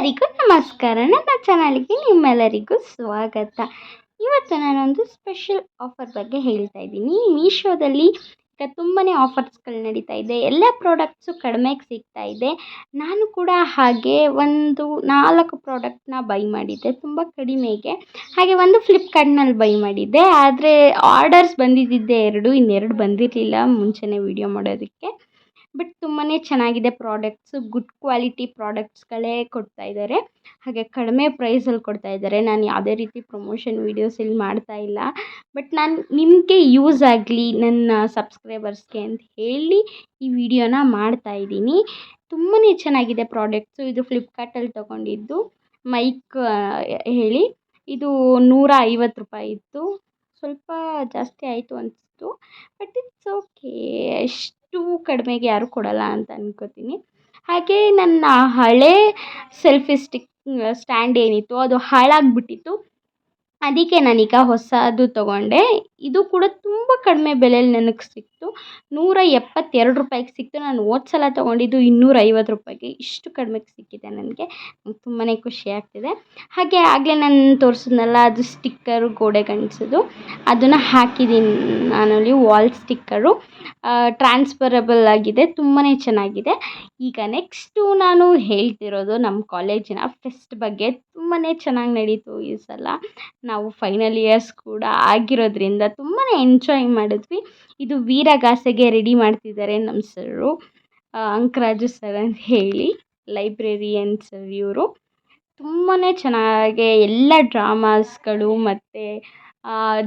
ಎಲ್ಲರಿಗೂ ನಮಸ್ಕಾರ. ನನ್ನ ಚಾನಲ್ಗೆ ನಿಮ್ಮೆಲ್ಲರಿಗೂ ಸ್ವಾಗತ. ಇವತ್ತು ನಾನೊಂದು ಸ್ಪೆಷಲ್ ಆಫರ್ ಬಗ್ಗೆ ಹೇಳ್ತಾ ಇದ್ದೀನಿ. ಮೀಶೋದಲ್ಲಿ ಈಗ ತುಂಬಾ ಆಫರ್ಸ್ಗಳು ನಡೀತಾ ಇದೆ. ಎಲ್ಲ ಪ್ರಾಡಕ್ಟ್ಸು ಕಡಿಮೆಗೆ ಸಿಗ್ತಾ ಇದೆ. ನಾನು ಕೂಡ ಹಾಗೆ ಒಂದು ನಾಲ್ಕು ಪ್ರಾಡಕ್ಟ್ನ ಬೈ ಮಾಡಿದ್ದೆ. ತುಂಬ ಕಡಿಮೆಗೆ. ಹಾಗೆ ಒಂದು ಫ್ಲಿಪ್ಕಾರ್ಟ್ನಲ್ಲಿ ಬೈ ಮಾಡಿದ್ದೆ. ಆದರೆ ಆರ್ಡರ್ಸ್ ಬಂದಿದ್ದಿದ್ದೆ ಎರಡು, ಇನ್ನೆರಡು ಬಂದಿರಲಿಲ್ಲ ಮುಂಚೆನೇ ವೀಡಿಯೋ ಮಾಡೋದಕ್ಕೆ. ಬಟ್ ತುಂಬಾ ಚೆನ್ನಾಗಿದೆ ಪ್ರಾಡಕ್ಟ್ಸು, ಗುಡ್ ಕ್ವಾಲಿಟಿ ಪ್ರಾಡಕ್ಟ್ಸ್ಗಳೇ ಕೊಡ್ತಾ ಇದ್ದಾರೆ. ಹಾಗೆ ಕಡಿಮೆ ಪ್ರೈಸಲ್ಲಿ ಕೊಡ್ತಾ ಇದ್ದಾರೆ. ನಾನು ಯಾವುದೇ ರೀತಿ ಪ್ರಮೋಷನ್ ವೀಡಿಯೋಸ್ ಇಲ್ಲಿ ಮಾಡ್ತಾ ಇಲ್ಲ. ಬಟ್ ನಾನು ನಿಮಗೆ ಯೂಸ್ ಆಗಲಿ ನನ್ನ ಸಬ್ಸ್ಕ್ರೈಬರ್ಸ್ಗೆ ಅಂತ ಹೇಳಿ ಈ ವಿಡಿಯೋನ ಮಾಡ್ತಾ ಇದ್ದೀನಿ. ತುಂಬಾ ಚೆನ್ನಾಗಿದೆ ಪ್ರಾಡಕ್ಟ್ಸು. ಇದು ಫ್ಲಿಪ್ಕಾರ್ಟಲ್ಲಿ ತೊಗೊಂಡಿದ್ದು. ಮೈಕ್ ಹೇಳಿ. ಇದು ನೂರ ಐವತ್ತು ರೂಪಾಯಿ ಇತ್ತು. ಸ್ವಲ್ಪ ಜಾಸ್ತಿ ಆಯಿತು ಅನಿಸ್ತು ಬಟ್ ಇಟ್ಸ್ ಓಕೆ. ಅಷ್ಟು ಕಡಿಮೆಗೆ ಯಾರೂ ಕೊಡಲ್ಲ ಅಂತ ಅನ್ಕೋತೀನಿ. ಹಾಗೆ ನನ್ನ ಹಳೆ ಸೆಲ್ಫಿ ಸ್ಟಿಕ್ ಸ್ಟ್ಯಾಂಡ್ ಏನಿತ್ತು ಅದು ಹಾಳಾಗಿಬಿಟ್ಟಿತ್ತು. ಅದಕ್ಕೆ ನಾನೀಗ ಹೊಸದು ತೊಗೊಂಡೆ. ಇದು ಕೂಡ ತುಂಬ ಕಡಿಮೆ ಬೆಲೆಯಲ್ಲಿ ನನಗೆ ಸಿಕ್ತು. ನೂರ ಎಪ್ಪತ್ತೆರಡು ರೂಪಾಯಿಗೆ ಸಿಕ್ತು. ನಾನು ಹೋದ ಸಲ ತೊಗೊಂಡಿದ್ದು ಇನ್ನೂರ ಐವತ್ತು ರೂಪಾಯಿಗೆ ಇಷ್ಟು ಕಡಿಮೆಗೆ ಸಿಕ್ಕಿದೆ ನನಗೆ. ನಂಗೆ ತುಂಬಾ ಖುಷಿ ಆಗ್ತಿದೆ. ಹಾಗೆ ಆಗಲೇ ನಾನು ತೋರಿಸಿದ್ನಲ್ಲ, ಅದು ಸ್ಟಿಕ್ಕರು ಗೋಡೆಗೆ ಅದನ್ನು ಹಾಕಿದ್ದೀನಿ ನಾನಲ್ಲಿ ವಾಲ್ ಸ್ಟಿಕ್ಕರು. ಟ್ರಾನ್ಸ್ಫರಬಲ್ ಆಗಿದೆ ತುಂಬಾ ಚೆನ್ನಾಗಿದೆ. ಈಗ ನೆಕ್ಸ್ಟು ನಾನು ಹೇಳ್ತಿರೋದು ನಮ್ಮ ಕಾಲೇಜಿನ ಫೆಸ್ಟ್ ಬಗ್ಗೆ. ತುಂಬಾ ಚೆನ್ನಾಗಿ ನಡೀತು ಈ ಸಲ. ನಾವು ಫೈನಲ್ ಇಯರ್ಸ್ ಕೂಡ ಆಗಿರೋದ್ರಿಂದ ತುಂಬಾ ಎಂಜಾಯ್ ಮಾಡಿದ್ವಿ. ಇದು ವೀರಗಾಸೆಗೆ ರೆಡಿ ಮಾಡ್ತಿದ್ದಾರೆ ನಮ್ಮ ಸರು ಅಂಕರಾಜು ಸರ್ ಅಂತ ಹೇಳಿ ಲೈಬ್ರೇರಿಯನ್ ಸರ್ ಇವರು. ತುಂಬಾ ಚೆನ್ನಾಗೆ ಎಲ್ಲ ಡ್ರಾಮಾಸ್ಗಳು ಮತ್ತು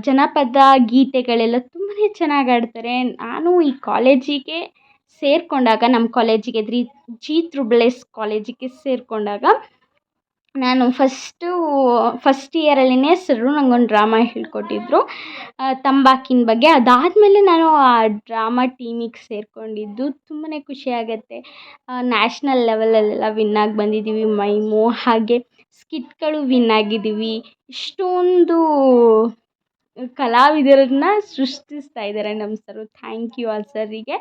ಜನಪದ ಗೀತೆಗಳೆಲ್ಲ ತುಂಬಾ ಚೆನ್ನಾಗಿ ಆಡ್ತಾರೆ ನಾನು ಈ ಕಾಲೇಜಿಗೆ ಸೇರಿಕೊಂಡಾಗ ನಮ್ಮ ಕಾಲೇಜಿಗೆ ದ್ರಿ, ಜಿ ತ್ರಿಬಲ್ ಎಸ್ ಕಾಲೇಜಿಗೆ ಸೇರಿಕೊಂಡಾಗ ನಾನು ಫಸ್ಟು ಫಸ್ಟ್ ಇಯರಲ್ಲಿನೇ ಸರು ನಂಗೊಂದು ಡ್ರಾಮಾ ಹೇಳ್ಕೊಟ್ಟಿದ್ರು. ತಂಬಾಕಿನ ಬಗ್ಗೆ. ಅದಾದಮೇಲೆ ನಾನು ಆ ಡ್ರಾಮಾ ಟೀಮಿಗೆ ಸೇರಿಕೊಂಡಿದ್ದು. ತುಂಬಾ ಖುಷಿ ಆಗುತ್ತೆ. ನ್ಯಾಷ್ನಲ್ ಲೆವೆಲಲ್ಲೆಲ್ಲ ವಿನ್ ಆಗಿ ಬಂದಿದ್ದೀವಿ ಮೈಮು, ಹಾಗೆ ಸ್ಕಿಟ್ಗಳು ವಿನ್ ಆಗಿದ್ದೀವಿ ಇಷ್ಟೊಂದು ಕಲಾವಿದರನ್ನ ಸೃಷ್ಟಿಸ್ತಾ ಇದ್ದಾರೆ ನಮ್ಮ ಸರು. ಥ್ಯಾಂಕ್ ಯು ಆ ಸರಿಗೆ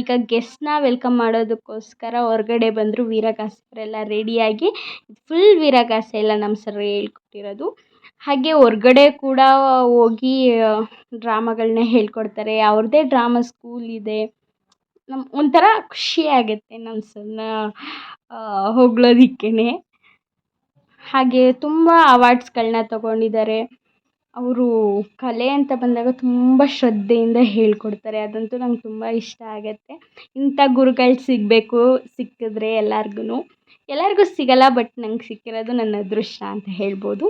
ಈಗ ಗೆಸ್ಟ್ನ ವೆಲ್ಕಮ್ ಮಾಡೋದಕ್ಕೋಸ್ಕರ ಹೊರಗಡೆ ಬಂದರು ವೀರಗಾಸೆಯವರೆಲ್ಲ ರೆಡಿಯಾಗಿ ಫುಲ್ ವೀರಗಾಸೆ ಎಲ್ಲ ನಮ್ಮ ಸರ್ ಹೇಳ್ಕೊಟ್ಟಿರೋದು. ಹಾಗೆ ಹೊರಗಡೆ ಕೂಡ ಹೋಗಿ ಡ್ರಾಮಾಗಳನ್ನ ಹೇಳ್ಕೊಡ್ತಾರೆ. ಅವ್ರದ್ದೇ ಡ್ರಾಮಾ ಸ್ಕೂಲ್ ಇದೆ. ನಮ್ಮ ಒಂಥರ ಖುಷಿ ಆಗುತ್ತೆ ನಮ್ಮ ಸರ್ನ ಹೊಗಳೋದಿಕ್ಕೇ ಹಾಗೆ ತುಂಬ ಅವಾರ್ಡ್ಸ್ಗಳನ್ನ ತಗೊಂಡಿದ್ದಾರೆ. ಅವರು ಕಲೆ ಅಂತ ಬಂದಾಗ ತುಂಬ ಶ್ರದ್ಧೆಯಿಂದ ಹೇಳ್ಕೊಡ್ತಾರೆ. ಅದಂತೂ ನಂಗೆ ತುಂಬ ಇಷ್ಟ ಆಗುತ್ತೆ. ಇಂಥ ಗುರುಗಳು ಸಿಗಬೇಕು, ಸಿಕ್ಕಿದ್ರೆ ಎಲ್ಲಾರ್ಗು ಎಲ್ಲರಿಗೂ ಸಿಗಲ್ಲ, ಬಟ್ ನಂಗೆ ಸಿಕ್ಕಿರೋದು ನನ್ನ ಅದೃಷ್ಟ ಅಂತ ಹೇಳ್ಬೋದು.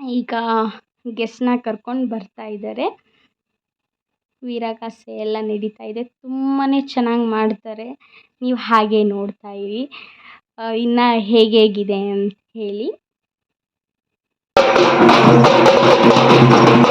ಈಗ ಗೆಸ್ಟ್ನ ಕರ್ಕೊಂಡು ಬರ್ತಾ ಇದ್ದಾರೆ ವೀರಗಾಸೆ ಎಲ್ಲ ನಡೀತಾ ಇದೆ. ತುಂಬಾ ಚೆನ್ನಾಗಿ ಮಾಡ್ತಾರೆ. ನೀವು ಹಾಗೆ ನೋಡ್ತಾ ಇರಿ. ಇನ್ನು ಹೇಗೆ ಹೇಗಿದೆ ಅಂತ ಹೇಳಿ. Thank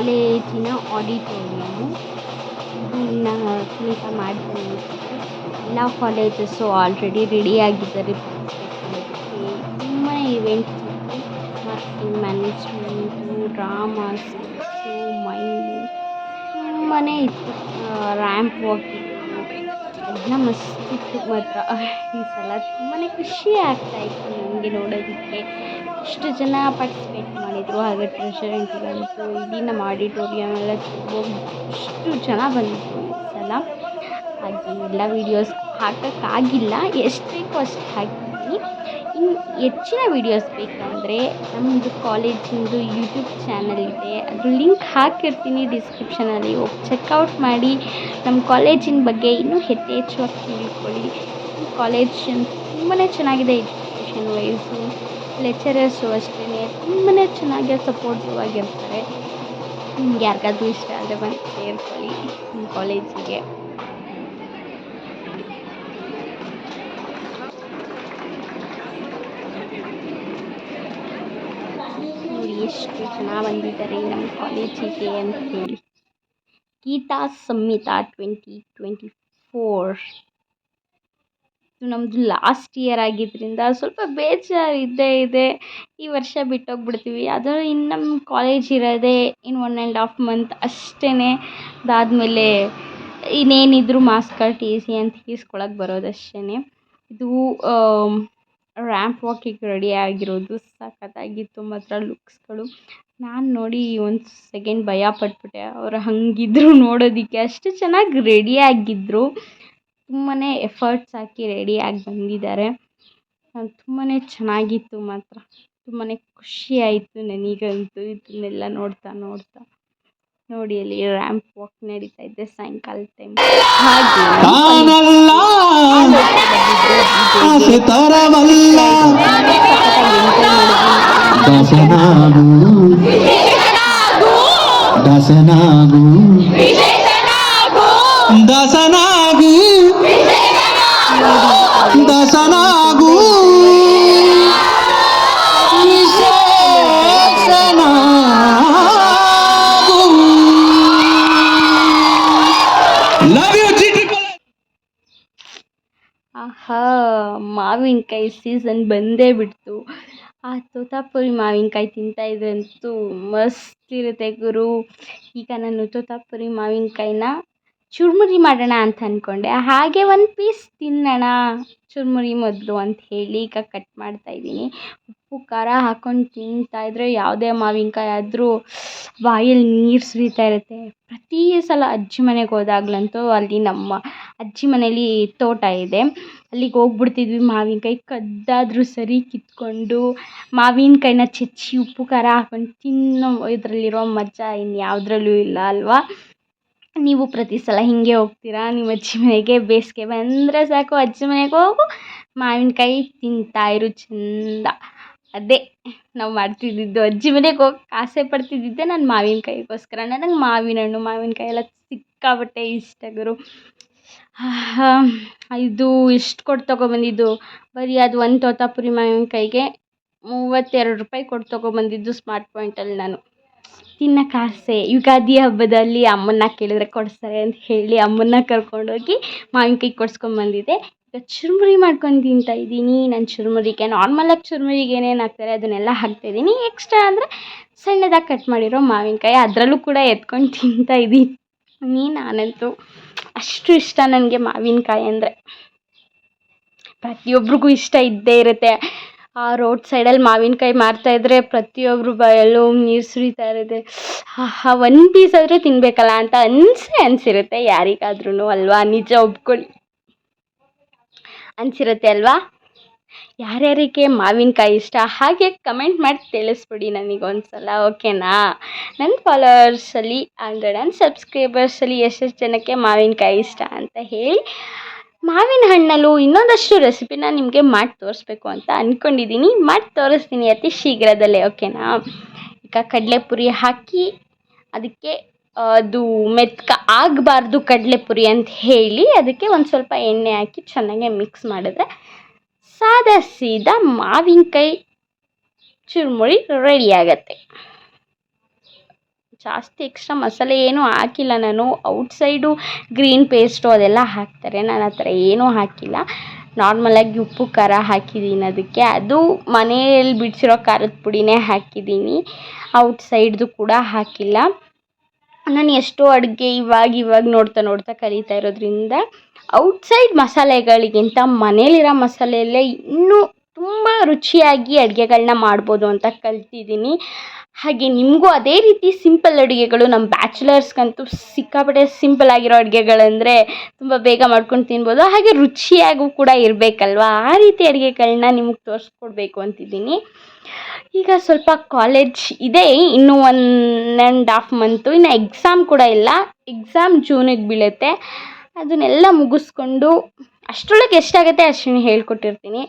ಕಾಲೇಜಿನ ಆಡಿಟೋರಿಯಮ್ಮು ಇನ್ನು ಕುಣಿತ ಮಾಡ್ತಾನೆ? ಇರ್ತಾರೆ ಎಲ್ಲ ಕಾಲೇಜಸ್ಸು ಆಲ್ರೆಡಿ ರೆಡಿಯಾಗಿದ್ದಾರೆ ತುಂಬಾ events marketing management drama skits mime ತುಂಬಾ ಇತ್ತು. ರ್ಯಾಂಪ್ ವಾಕ್ ಎಲ್ಲ ಮಸ್ತಿತ್ತು ಮಾತ್ರ. ಈ ಸಲ ತುಂಬಾ ಖುಷಿ ಆಗ್ತಾಯಿತ್ತು ನನಗೆ ನೋಡೋದಕ್ಕೆ. ಇಷ್ಟು ಜನ ಪಾರ್ಟಿಸಿಪೇಟ್ ಮಾಡಿದರು, ಹಾಗೆ ಟ್ರೆಷರ್ ಹಂಟ್ಗಳಂತೂ ಇಡೀ ನಮ್ಮ ಆಡಿಟೋರಿಯಮ್ ಎಲ್ಲ ಇಷ್ಟು ಜನ ಈ ಸಲ. ಹಾಗೆ ಎಲ್ಲ ವೀಡಿಯೋಸ್ ಹಾಕೋಕ್ಕಾಗಿಲ್ಲ, ಎಷ್ಟು ಬೇಕೋ ಅಷ್ಟು ಹಾಕಿದ್ದೀನಿ ಇನ್ನು ಹೆಚ್ಚಿನ ವೀಡಿಯೋಸ್ ಬೇಕಂದರೆ ನಮ್ಮದು ಕಾಲೇಜಿಂದು ಯೂಟ್ಯೂಬ್ ಚಾನಲ್ ಇದೆ. ಅದ್ರ ಲಿಂಕ್ ಹಾಕಿರ್ತೀನಿ ಡಿಸ್ಕ್ರಿಪ್ಷನಲ್ಲಿ ಹೋಗಿ ಚೆಕ್ಔಟ್ ಮಾಡಿ. ನಮ್ಮ ಕಾಲೇಜಿನ ಬಗ್ಗೆ ಇನ್ನೂ ಯಥೇಚ್ಛವಾಗಿ ತಿಳ್ಕೊಳ್ಳಿ. ಕಾಲೇಜ್ ತುಂಬಾ ಚೆನ್ನಾಗಿದೆ. ಎಜುಕೇಷನ್ ವೈಸು ಲೆಕ್ಚರರ್ಸು ಅಷ್ಟೇ. ತುಂಬಾ ಚೆನ್ನಾಗಿ ಸಪೋರ್ಟಿವ್ ಆಗಿರ್ತಾರೆ. ನಿಮ್ಗೆ ಯಾರಿಗಾದ್ರೂ ಇಷ್ಟ ಆದರೆ ಬಂದು ಸೇರ್ಕೊಳ್ಳಿ ನಮ್ಮ ಕಾಲೇಜಿಗೆ. ನೋಡಿ ಎಷ್ಟು ಜನ ಬಂದಿದ್ದಾರೆ ನಮ್ಮ ಕಾಲೇಜಿಗೆ ಅಂತ ಹೇಳಿ. Geeta Samhita twenty twenty four ಇದು ನಮ್ಮದು ಲಾಸ್ಟ್ ಇಯರ್ ಆಗಿದ್ದರಿಂದ ಸ್ವಲ್ಪ ಬೇಜಾರು ಇದ್ದೇ ಇದೆ. ಈ ವರ್ಷ ಬಿಟ್ಟೋಗ್ಬಿಡ್ತೀವಿ. ಅದು ಇನ್ನು ನಮ್ಮ ಕಾಲೇಜ್ ಇರೋದೇ ಇನ್ನು ಒನ್ ಆ್ಯಂಡ್ ಹಾಫ್ ಮಂತ್ ಅಷ್ಟೇ ಅದಾದಮೇಲೆ ಇನ್ನೇನಿದ್ರೂ ಮಾಸ್ಕ ಟಿ ಸಿ ಅಂತ ಈಸ್ಕೊಳಕ್ಕೆ ಬರೋದಷ್ಟೇ ಇದು ರ್ಯಾಂಪ್ ವಾಕಿಗೆ ರೆಡಿ ಆಗಿರೋದು. ಸಖತ್ತಾಗಿತ್ತು ಮಾತ್ರ ಲುಕ್ಸ್ಗಳು ನಾನು ನೋಡಿ ಒಂದು ಸೆಕೆಂಡ್ ಭಯ ಪಟ್ಬಿಟ್ಟೆ. ಅವ್ರು ಹಾಗಿದ್ರು ನೋಡೋದಕ್ಕೆ. ಅಷ್ಟು ಚೆನ್ನಾಗಿ ರೆಡಿ ಆಗಿದ್ದರು ತುಂಬಾ ಎಫರ್ಟ್ಸ್ ಹಾಕಿ ರೆಡಿಯಾಗಿ ಬಂದಿದ್ದಾರೆ. ತುಂಬಾ ಚೆನ್ನಾಗಿತ್ತು ಮಾತ್ರ. ತುಂಬಾ ಖುಷಿ ಆಯಿತು ನನಗಂತೂ ಇದನ್ನೆಲ್ಲ ನೋಡ್ತಾ ನೋಡ್ತಾ. ನೋಡಿ ಅಲ್ಲಿ ರ್ಯಾಂಪ್ ವಾಕ್ ನಡೀತಾ ಇದೆ ಸಾಯಂಕಾಲ ಟೈಮ್ ಹಾಗೆ ದಸನಾಗು. ದಸನಾಗು. ದಸನಾಗು ದಸನಾಗು ಆಹಾ ಮಾವಿನಕಾಯಿ ಸೀಸನ್ ಬಂದೇ ಬಿಡ್ತು. ಆ ತೋತಾಪುರಿ ಮಾವಿನಕಾಯಿ ತಿಂತ ಇದ್ರಂತೂ ಮಸ್ತ್ ಇರುತ್ತೆ ಗುರು. ಈಗ ನಾನು ತೋತಾಪುರಿ ಮಾವಿನಕಾಯಿನ ಚುರುಮುರಿ ಮಾಡೋಣ ಅಂತ ಅಂದ್ಕೊಂಡೆ ಹಾಗೆ ಒಂದು ಪೀಸ್ ತಿನ್ನೋಣ, ಚುರುಮುರಿ ಮೊದಲು ಅಂತ ಹೇಳಿ ಈಗ ಕಟ್ ಮಾಡ್ತಾ ಇದ್ದೀನಿ. ಉಪ್ಪು, ಖಾರ ಹಾಕ್ಕೊಂಡು ತಿಂತಾಯಿದ್ರೆ ಯಾವುದೇ ಮಾವಿನಕಾಯಿ ಆದರೂ ಬಾಯಲ್ಲಿ ನೀರು ಸುರಿತಾ ಇರುತ್ತೆ. ಪ್ರತಿ ಸಲ ಅಜ್ಜಿ ಮನೆಗೆ ಹೋದಾಗ್ಲಂತೂ ಅಲ್ಲಿ ನಮ್ಮ ಅಜ್ಜಿ ಮನೇಲಿ ತೋಟ ಇದೆ. ಅಲ್ಲಿಗೆ ಹೋಗ್ಬಿಡ್ತಿದ್ವಿ, ಮಾವಿನಕಾಯಿ ಕದ್ದಾದರೂ ಸರಿ ಕಿತ್ಕೊಂಡು ಮಾವಿನಕಾಯಿನ ಚೆಚ್ಚಿ, ಉಪ್ಪು, ಖಾರ ಹಾಕ್ಕೊಂಡು ತಿನ್ನೋ ಇದರಲ್ಲಿರೋ ಮಜಾ ಇನ್ಯಾವುದ್ರಲ್ಲೂ ಇಲ್ಲ ಅಲ್ವಾ? ನೀವು ಪ್ರತಿ ಸಲ ಹೀಗೆ ಹೋಗ್ತೀರಾ? ನಿಮ್ಮ ಅಜ್ಜಿ ಮನೆಗೆ ಬೇಸಿಗೆ ಬಂದರೆ ಸಾಕು, ಅಜ್ಜಿ ಮನೆಗೆ ಹೋಗು. ಮಾವಿನಕಾಯಿ ತಿಂತಾಯಿರು ಚಂದ. ಅದೇ ನಾವು ಮಾಡ್ತಿದ್ದಿದ್ದು ಅಜ್ಜಿ ಮನೆಗೆ ಹೋಗಿ ಆಸೆ ಪಡ್ತಿದ್ದಿದ್ದೆ ನಾನು ಮಾವಿನಕಾಯಿಗೋಸ್ಕರ. ನನಗೆ ಮಾವಿನ ಹಣ್ಣು, ಮಾವಿನಕಾಯಿ ಎಲ್ಲ ಸಿಕ್ಕಾಪಟ್ಟೆ ಇಷ್ಟ ಗುರು. ಇದು ಎಷ್ಟು ಕೊಟ್ಟು ತೊಗೊಬಂದಿದ್ದು? ಬರೀ ಅದು ಒಂದು ತೋತಾಪುರಿ ಮಾವಿನಕಾಯಿಗೆ ಮೂವತ್ತೆರಡು ರೂಪಾಯಿ ಕೊಟ್ಟು ತೊಗೊಬಂದಿದ್ದು ಸ್ಮಾರ್ಟ್ ಪಾಯಿಂಟಲ್ಲಿ ನಾನು. ತಿನ್ನಕ್ಕೆ ಆಸೆ ಯುಗಾದಿ ಹಬ್ಬದಲ್ಲಿ ಅಮ್ಮನ್ನ ಕೇಳಿದ್ರೆ ಕೊಡಿಸ್ತಾರೆ ಅಂತ ಹೇಳಿ ಅಮ್ಮನ್ನ ಕರ್ಕೊಂಡೋಗಿ ಮಾವಿನಕಾಯಿ ಕೊಡ್ಸ್ಕೊಂಬಂದಿದ್ದೆ ಈಗ ಚುರುಮುರಿ ಮಾಡ್ಕೊಂಡು ತಿಂತಾ ಇದ್ದೀನಿ. ನಾನು ಚುರುಮುರಿಗೆ ನಾರ್ಮಲಾಗಿ ಚುರುಮುರಿಗೆ ಏನೇನು ಹಾಕ್ತಾರೆ ಅದನ್ನೆಲ್ಲ ಹಾಕ್ತಾಯಿದ್ದೀನಿ ಎಕ್ಸ್ಟ್ರಾ ಅಂದರೆ ಸಣ್ಣದಾಗಿ ಕಟ್ ಮಾಡಿರೋ ಮಾವಿನಕಾಯಿ, ಅದರಲ್ಲೂ ಕೂಡ ಎತ್ಕೊಂಡು ತಿಂತಾ ಇದ್ದೀನಿ. ನಾನಂತೂ ಅಷ್ಟು ಇಷ್ಟ ನನಗೆ ಮಾವಿನಕಾಯಿ ಅಂದರೆ. ಪ್ರತಿಯೊಬ್ರಿಗೂ ಇಷ್ಟ ಇದ್ದೇ ಇರುತ್ತೆ. ಆ ರೋಡ್ ಸೈಡಲ್ಲಿ ಮಾವಿನಕಾಯಿ ಮಾರ್ತಾಯಿದ್ರೆ ಪ್ರತಿಯೊಬ್ಬರು ಬಾಯಲ್ಲೂ ನೀರು ಸುರಿತಾ ಇರುತ್ತೆ. ಆಹಾ, ಒಂದು ಪೀಸ್ ಆದರೂ ತಿನ್ನಬೇಕಲ್ಲ ಅಂತ ಅನಿಸೇ ಅನಿಸಿರುತ್ತೆ ಯಾರಿಗಾದ್ರೂ ಅಲ್ವಾ? ನಿಜ ಒಪ್ಕೊಳ್ಳಿ. ಅನಿಸಿರುತ್ತೆ ಅಲ್ವಾ? ಯಾರ್ಯಾರಿಗೆ ಮಾವಿನಕಾಯಿ ಇಷ್ಟ, ಹಾಗೆ ಕಮೆಂಟ್ ಮಾಡಿ ತಿಳಿಸ್ಬಿಡಿ ನನಗೊಂದು ಸಲ ಓಕೆನಾ? ನನ್ನ ಫಾಲೋವರ್ಸಲ್ಲಿ ಹಂಡ್ರೆಡ್ ಆ್ಯಂಡ್ ಸಬ್ಸ್ಕ್ರೈಬರ್ಸಲ್ಲಿ ಎಷ್ಟೆಷ್ಟು ಜನಕ್ಕೆ ಮಾವಿನಕಾಯಿ ಇಷ್ಟ ಅಂತ ಹೇಳಿ. ಮಾವಿನ ಹಣ್ಣಲ್ಲೂ ಇನ್ನೊಂದಷ್ಟು ರೆಸಿಪಿನ ನಿಮಗೆ ಮಾಡಿ ತೋರಿಸ್ಬೇಕು ಅಂತ ಅಂದ್ಕೊಂಡಿದ್ದೀನಿ ಮಾಡಿ ತೋರಿಸ್ತೀನಿ ಅತಿ ಶೀಘ್ರದಲ್ಲೇ, ಓಕೆನಾ? ಈಗ ಕಡಲೆಪುರಿ ಹಾಕಿ, ಅದಕ್ಕೆ ಅದು ಮೆತ್ಕ ಆಗಬಾರ್ದು ಕಡಲೆಪುರಿ ಅಂತ ಹೇಳಿ, ಅದಕ್ಕೆ ಒಂದು ಸ್ವಲ್ಪ ಎಣ್ಣೆ ಹಾಕಿ ಚೆನ್ನಾಗಿ ಮಿಕ್ಸ್ ಮಾಡಿದ್ರೆ ಸಾದಾ ಸೀದಾ ಮಾವಿನಕಾಯಿ ಚುರುಮುರಿ ರೆಡಿ ಆಗತ್ತೆ. ಜಾಸ್ತಿ ಎಕ್ಸ್ಟ್ರಾ ಮಸಾಲೆ ಏನೂ ಹಾಕಿಲ್ಲ ನಾನು. ಔಟ್ಸೈಡು ಗ್ರೀನ್ ಪೇಸ್ಟು ಅದೆಲ್ಲ ಹಾಕ್ತಾರೆ. ನಾನು ಆ ಥರ ಏನೂ ಹಾಕಿಲ್ಲ. ನಾರ್ಮಲಾಗಿ ಉಪ್ಪು, ಖಾರ ಹಾಕಿದ್ದೀನಿ ಅದಕ್ಕೆ. ಅದು ಮನೆಯಲ್ಲಿ ಬಿಡಿಸಿರೋ ಖಾರದ ಪುಡಿನೇ ಹಾಕಿದ್ದೀನಿ. ಔಟ್ಸೈಡ್ದು ಕೂಡ ಹಾಕಿಲ್ಲ. ನಾನು ಎಷ್ಟೋ ಅಡುಗೆ ಇವಾಗ ಇವಾಗ ನೋಡ್ತಾ ನೋಡ್ತಾ ಕಲಿತಾ ಇರೋದ್ರಿಂದ ಔಟ್ಸೈಡ್ ಮಸಾಲೆಗಳಿಗಿಂತ ಮನೇಲಿರೋ ಮಸಾಲೆಯಲ್ಲೇ ಇನ್ನೂ ತುಂಬ ರುಚಿಯಾಗಿ ಅಡುಗೆಗಳ್ನ ಮಾಡ್ಬೋದು ಅಂತ ಕಲ್ತಿದ್ದೀನಿ. ಹಾಗೆ ನಿಮಗೂ ಅದೇ ರೀತಿ ಸಿಂಪಲ್ ಅಡುಗೆಗಳು ನಮ್ಮ ಬ್ಯಾಚುಲರ್ಸ್ಗಂತೂ ಸಿಕ್ಕಾಪಟ್ಟೆ ಸಿಂಪಲ್ ಆಗಿರೋ ಅಡುಗೆಗಳಂದರೆ ತುಂಬ ಬೇಗ ಮಾಡ್ಕೊಂಡು ತಿನ್ಬೋದು. ಹಾಗೆ ರುಚಿಯಾಗೂ ಕೂಡ ಇರಬೇಕಲ್ವಾ? ಆ ರೀತಿ ಅಡುಗೆಗಳನ್ನ ನಿಮಗೆ ತೋರಿಸ್ಕೊಡ್ಬೇಕು ಅಂತಿದ್ದೀನಿ. ಈಗ ಸ್ವಲ್ಪ ಕಾಲೇಜ್ ಇದೆ. ಇನ್ನೂ ಒನ್ ಆ್ಯಂಡ್ ಹಾಫ್ ಮಂತು, ಇನ್ನು ಎಕ್ಸಾಮ್ ಕೂಡ ಇಲ್ಲ. ಎಕ್ಸಾಮ್ ಜೂನಿಗೆ ಬೀಳುತ್ತೆ. ಅದನ್ನೆಲ್ಲ ಮುಗಿಸ್ಕೊಂಡು ಅಷ್ಟರೊಳಗೆ ಎಷ್ಟಾಗುತ್ತೆ ಅಷ್ಟನ್ನು ಹೇಳ್ಕೊಟ್ಟಿರ್ತೀನಿ.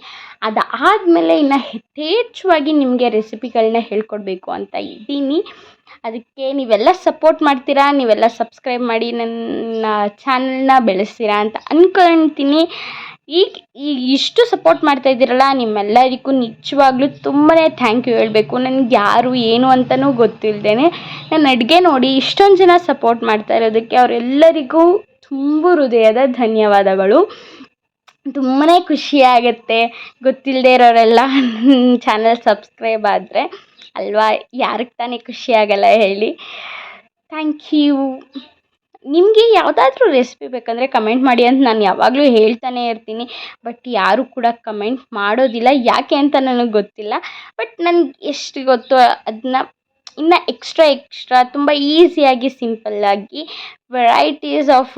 ಅದಾದಮೇಲೆ ಇನ್ನು ಯಥೇಚ್ಛವಾಗಿ ನಿಮಗೆ ರೆಸಿಪಿಗಳನ್ನ ಹೇಳ್ಕೊಡ್ಬೇಕು ಅಂತ ಇದ್ದೀನಿ. ಅದಕ್ಕೆ ನೀವೆಲ್ಲ ಸಪೋರ್ಟ್ ಮಾಡ್ತೀರಾ, ನೀವೆಲ್ಲ ಸಬ್ಸ್ಕ್ರೈಬ್ ಮಾಡಿ ನನ್ನ ಚಾನಲ್ನ ಬೆಳೆಸ್ತೀರಾ ಅಂತ ಅಂದ್ಕೊಳ್ತೀನಿ ಈಗ ಈಗ ಇಷ್ಟು ಸಪೋರ್ಟ್ ಮಾಡ್ತಾ ಇದ್ದೀರಲ್ಲ, ನಿಮ್ಮೆಲ್ಲರಿಗೂ ನಿಜವಾಗ್ಲೂ ತುಂಬಾ ಥ್ಯಾಂಕ್ ಯು ಹೇಳಬೇಕು. ನನಗೆ ಯಾರು, ಏನು ಅಂತಲೂ ಗೊತ್ತಿಲ್ಲದೇನೆ ನನ್ನ ಅಡುಗೆ ನೋಡಿ ಇಷ್ಟೊಂದು ಜನ ಸಪೋರ್ಟ್ ಮಾಡ್ತಾ ಇರೋದಕ್ಕೆ ಅವರೆಲ್ಲರಿಗೂ ತುಂಬ ಹೃದಯದ ಧನ್ಯವಾದಗಳು. ತುಂಬಾ ಖುಷಿಯಾಗತ್ತೆ ಗೊತ್ತಿಲ್ಲದೆ ಇರೋರೆಲ್ಲ ಚಾನಲ್ ಸಬ್ಸ್ಕ್ರೈಬ್ ಆದರೆ. ಅಲ್ವಾ? ಯಾರಿಗೆ ತಾನೇ ಖುಷಿ ಆಗಲ್ಲ ಹೇಳಿ. Thank you. ನಿಮಗೆ ಯಾವುದಾದ್ರೂ ರೆಸಿಪಿ ಬೇಕಂದರೆ ಕಮೆಂಟ್ ಮಾಡಿ ಅಂತ ನಾನು ಯಾವಾಗಲೂ ಹೇಳ್ತಾನೆ ಇರ್ತೀನಿ. ಬಟ್ ಯಾರೂ ಕೂಡ ಕಮೆಂಟ್ ಮಾಡೋದಿಲ್ಲ. ಯಾಕೆ ಅಂತ ನನಗೆ ಗೊತ್ತಿಲ್ಲ. ಬಟ್ ನನಗೆ ಎಷ್ಟು ಗೊತ್ತೋ ಅದನ್ನ ಇನ್ನು ಎಕ್ಸ್ಟ್ರಾ ಎಕ್ಸ್ಟ್ರಾ ತುಂಬ ಈಸಿಯಾಗಿ ಸಿಂಪಲ್ಲಾಗಿ ವೆರೈಟೀಸ್ ಆಫ್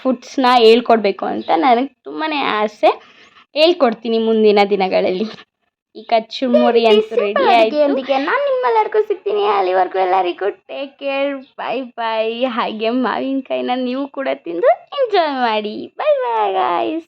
ಫುಡ್ಸ್ನ ಹೇಳ್ಕೊಡ್ಬೇಕು ಅಂತ ನನಗೆ ತುಂಬಾ ಆಸೆ. ಹೇಳ್ಕೊಡ್ತೀನಿ ಮುಂದಿನ ದಿನಗಳಲ್ಲಿ. ಈಗ ಚುರುಮುರಿ ಅಂತೂ ರೆಡಿ ಆಯಿತು. ನಾನು ನಿಮ್ಮೆಲ್ಲರಿಗೂ ಸಿಗ್ತೀನಿ. ಅಲ್ಲಿವರೆಗೂ ಎಲ್ಲರಿಗೂ ಟೇಕ್ ಕೇರ್ ಬೈ ಬೈ ಹಾಗೆ ಮಾವಿನಕಾಯಿನ ನೀವು ಕೂಡ ತಿಂದು ಎಂಜಾಯ್ ಮಾಡಿ. Bye bye guys